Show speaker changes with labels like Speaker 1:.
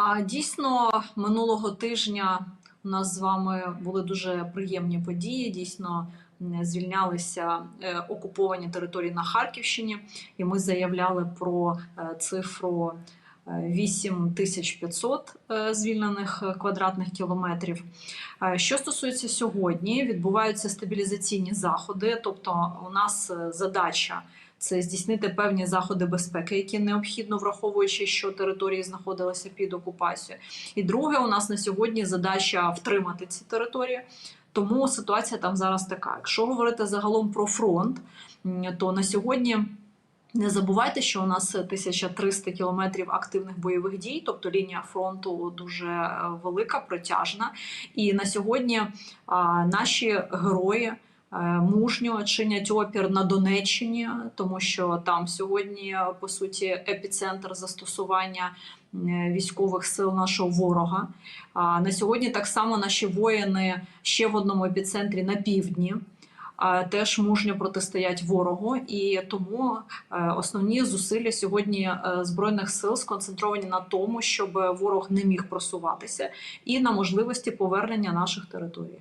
Speaker 1: А дійсно, минулого тижня у нас з вами були дуже приємні події. Дійсно, звільнялися е, окуповані території на Харківщині, і ми заявляли про е, цифру е, 8500 е, звільнених квадратних кілометрів. Що стосується сьогодні, відбуваються стабілізаційні заходи, тобто у нас задача це здійснити певні заходи безпеки, які необхідно, враховуючи, що території знаходилися під окупацією. І друге, у нас на сьогодні задача втримати ці території. Тому ситуація там зараз така. Якщо говорити загалом про фронт, то на сьогодні. Не забувайте, що у нас 1300 кілометрів активних бойових дій, тобто лінія фронту дуже е, велика, протяжна. І на сьогодні а, наші герої мужньо чинять опір на Донеччині, тому що там сьогодні по суті епіцентр застосування е, військових сил нашого ворога. А на сьогодні так само наші воїни ще в одному епіцентрі на півдні. Теж мужньо протистоять ворогу, і тому е, основні зусилля сьогодні е, збройних сил сконцентровані на тому, щоб ворог не міг просуватися, і на можливості повернення наших територій.